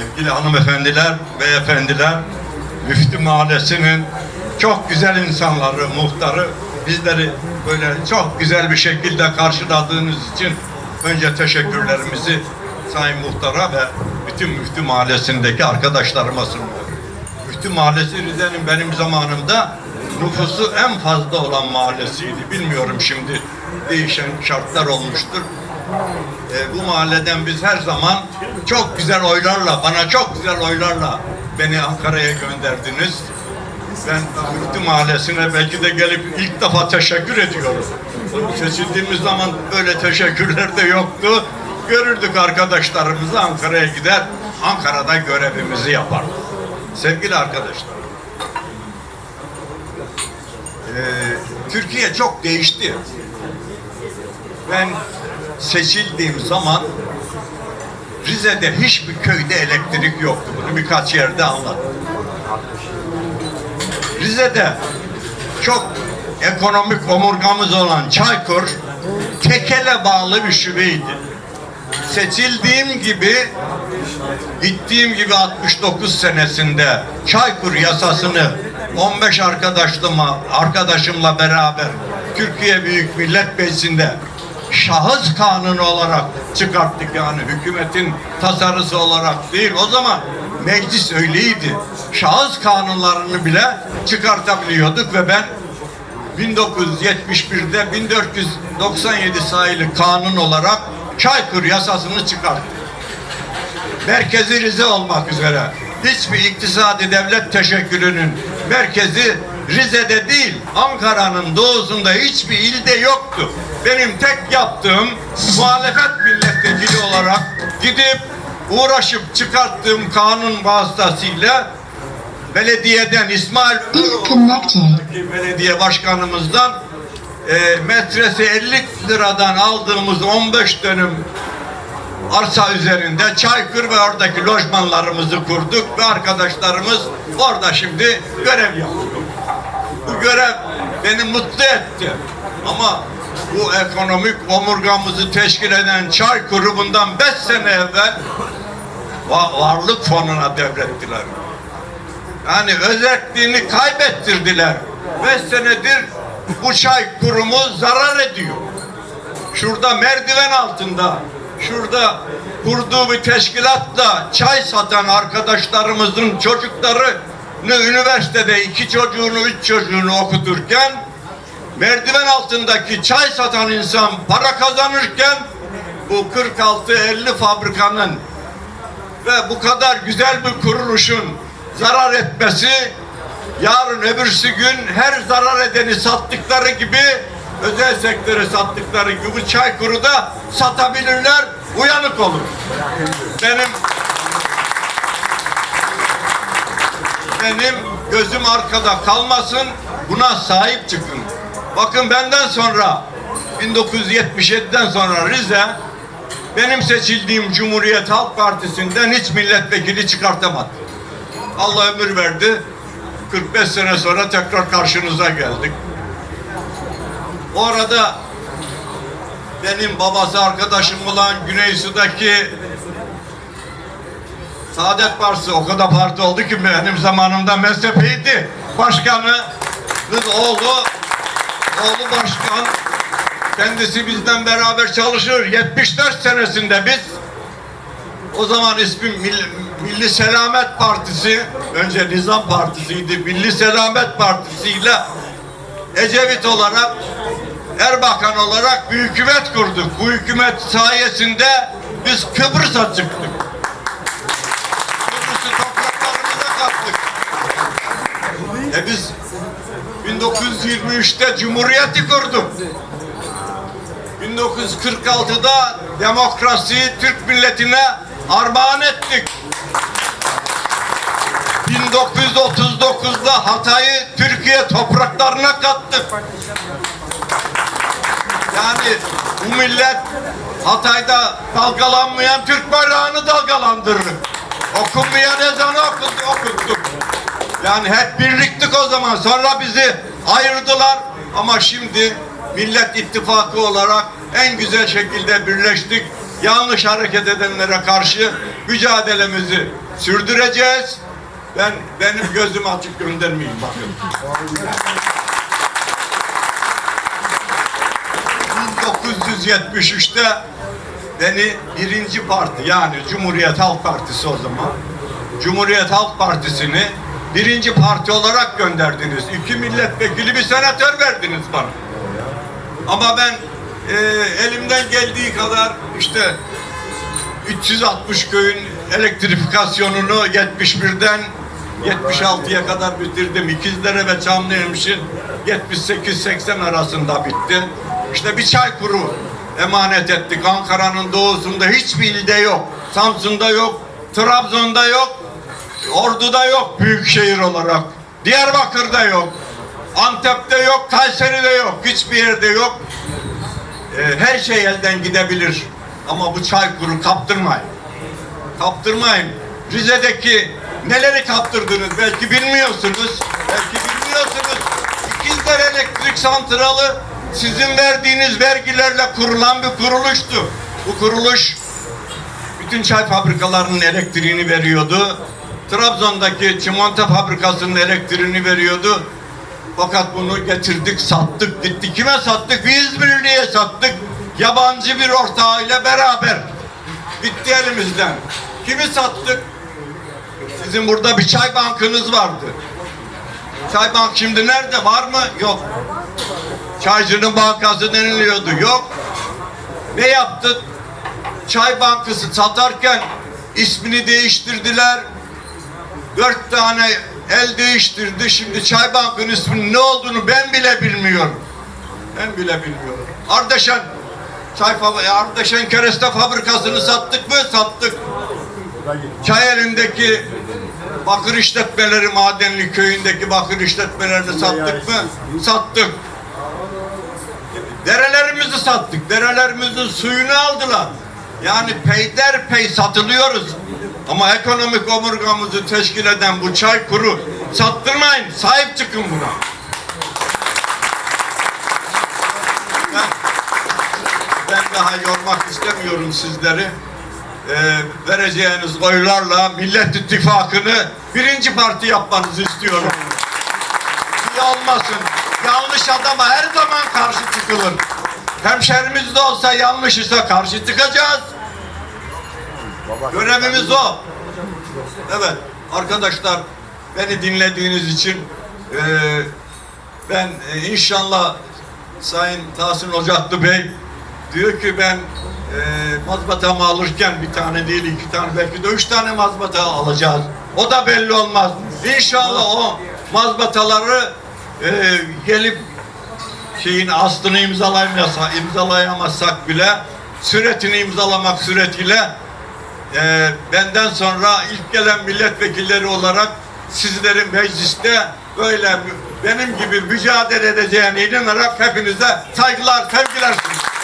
Sevgili hanımefendiler, beyefendiler, Müftü Mahallesi'nin çok güzel insanları, muhtarı bizleri böyle çok güzel bir şekilde karşıladığınız için önce teşekkürlerimizi Sayın Muhtara ve bütün Müftü Mahallesi'ndeki arkadaşlarıma sunuyorum. Müftü Mahallesi Rize'nin benim zamanımda nüfusu en fazla olan mahallesiydi. Bilmiyorum şimdi değişen şartlar olmuştur. E, bu mahalleden biz her zaman çok güzel oylarla, bana çok güzel oylarla beni Ankara'ya gönderdiniz. Ben Müftü Mahallesi'ne belki de gelip ilk defa teşekkür ediyorum. Seçildiğimiz zaman böyle teşekkürler de yoktu. Görürdük arkadaşlarımızı Ankara'ya gider, Ankara'da görevimizi yapardık. Sevgili arkadaşlar, e, Türkiye çok değişti. Ben seçildiğim zaman Rize'de hiçbir köyde elektrik yoktu. Bunu birkaç yerde anlattım. Rize'de çok ekonomik omurgamız olan Çaykur tekele bağlı bir şubeydi. Seçildiğim gibi gittiğim gibi 69 senesinde Çaykur yasasını 15 arkadaşımla, arkadaşımla beraber Türkiye Büyük Millet Meclisi'nde şahıs kanunu olarak çıkarttık yani hükümetin tasarısı olarak değil. O zaman meclis öyleydi. Şahıs kanunlarını bile çıkartabiliyorduk ve ben 1971'de 1497 sayılı kanun olarak Çaykur yasasını çıkarttım. Merkezi Rize olmak üzere hiçbir iktisadi devlet teşekkülünün merkezi Rize'de değil, Ankara'nın doğusunda hiçbir ilde yoktu. Benim tek yaptığım muhalefet milletvekili olarak gidip uğraşıp çıkarttığım kanun vasıtasıyla belediyeden İsmail belediye başkanımızdan e, metresi 50 liradan aldığımız 15 dönüm arsa üzerinde Çaykur ve oradaki lojmanlarımızı kurduk ve arkadaşlarımız orada şimdi görev yapıyor. Bu görev beni mutlu etti. Ama bu ekonomik omurgamızı teşkil eden Çaykur'u bundan 5 sene evvel va- varlık fonuna devrettiler. Yani özelliğini kaybettirdiler. Beş senedir bu çay kurumu zarar ediyor. Şurada merdiven altında, şurada kurduğu bir teşkilatla çay satan arkadaşlarımızın çocuklarını üniversitede iki çocuğunu, üç çocuğunu okuturken merdiven altındaki çay satan insan para kazanırken bu 46-50 fabrikanın ve bu kadar güzel bir kuruluşun zarar etmesi yarın öbürsü gün her zarar edeni sattıkları gibi özel sektöre sattıkları gibi bu Çaykur'u da satabilirler uyanık olun. Benim benim gözüm arkada kalmasın buna sahip çıkın. Bakın benden sonra 1977'den sonra Rize benim seçildiğim Cumhuriyet Halk Partisi'nden hiç milletvekili çıkartamadı. Allah ömür verdi. 45 sene sonra tekrar karşınıza geldik. Orada benim babası arkadaşım olan Güneysu'daki Saadet Partisi o kadar parti oldu ki benim zamanımda MSP'ydi. Başkanı kız oğlu oğlu başkan kendisi bizden beraber çalışır. 74 senesinde biz o zaman ismi Milli, Milli Selamet Partisi, önce Nizam Partisi'ydi. Milli Selamet Partisi ile Ecevit olarak, Erbakan olarak bir hükümet kurduk. Bu hükümet sayesinde biz Kıbrıs'a çıktık. E biz 1923'te Cumhuriyeti kurduk. 1946'da demokrasiyi Türk milletine armağan ettik. 1939'da Hatay'ı Türkiye topraklarına kattık. Yani bu millet Hatay'da dalgalanmayan Türk bayrağını dalgalandırır. Okunmayan ezanı okuttuk. Yani hep birliktik o zaman. Sonra bizi ayırdılar. Ama şimdi Millet İttifakı olarak en güzel şekilde birleştik. Yanlış hareket edenlere karşı mücadelemizi sürdüreceğiz. Ben benim gözüm açık göndermeyeyim bakın. 1973'te beni birinci parti yani Cumhuriyet Halk Partisi o zaman Cumhuriyet Halk Partisi'ni birinci parti olarak gönderdiniz. İki milletvekili bir senatör verdiniz bana. Ama ben e, elimden geldiği kadar işte 360 köyün elektrifikasyonunu 71'den 76'ya kadar bitirdim. İkizdere ve Çamlıhemşin 78-80 arasında bitti. İşte bir çay kuru emanet ettik. Ankara'nın doğusunda hiçbir ilde yok. Samsun'da yok, Trabzon'da yok, Ordu'da yok büyük şehir olarak. Diyarbakır'da yok. Antep'te yok, Kayseri'de yok. Hiçbir yerde yok. Ee, her şey elden gidebilir. Ama bu çay kuru kaptırmayın. Kaptırmayın. Rize'deki neleri kaptırdınız belki bilmiyorsunuz. Belki bilmiyorsunuz. İkizler Elektrik Santralı sizin verdiğiniz vergilerle kurulan bir kuruluştu. Bu kuruluş bütün çay fabrikalarının elektriğini veriyordu. Trabzon'daki çimento fabrikasının elektriğini veriyordu. Fakat bunu getirdik, sattık, gitti. Kime sattık? Bir İzmirli'ye sattık. Yabancı bir ortağıyla beraber. Bitti elimizden. Kimi sattık? Sizin burada bir çay bankınız vardı. Çay bank şimdi nerede? Var mı? Yok. Çaycının bankası deniliyordu. Yok. Ne yaptık? Çay bankası satarken ismini değiştirdiler. Dört tane el değiştirdi. Şimdi Çay Bank'ın isminin ne olduğunu ben bile bilmiyorum. Ben bile bilmiyorum. Ardeşen Çay Ardeşen Kereste Fabrikası'nı sattık mı? Sattık. Çay elindeki bakır işletmeleri Madenli köyündeki bakır işletmelerini sattık mı? Sattık. Derelerimizi sattık. Derelerimizin suyunu aldılar. Yani peyderpey satılıyoruz. Ama ekonomik omurgamızı teşkil eden bu çay kuru sattırmayın. Sahip çıkın buna. Ben, daha yormak istemiyorum sizleri. Ee, vereceğiniz oylarla Millet İttifakı'nı birinci parti yapmanızı istiyorum. İyi olmasın. Yanlış adama her zaman karşı çıkılır. Hemşerimiz de olsa yanlış ise karşı çıkacağız. Görevimiz o. Evet arkadaşlar beni dinlediğiniz için eee, ben e, inşallah Sayın Tahsin Ocaklı Bey diyor ki ben eee mazbatamı alırken bir tane değil iki tane belki de üç tane mazbata alacağız. O da belli olmaz. İnşallah o mazbataları eee, gelip şeyin aslını imzalayamazsak, imzalayamazsak bile süretini imzalamak suretiyle e, benden sonra ilk gelen milletvekilleri olarak sizlerin mecliste böyle benim gibi mücadele edeceğine inanarak hepinize saygılar, sevgiler sunuyorum.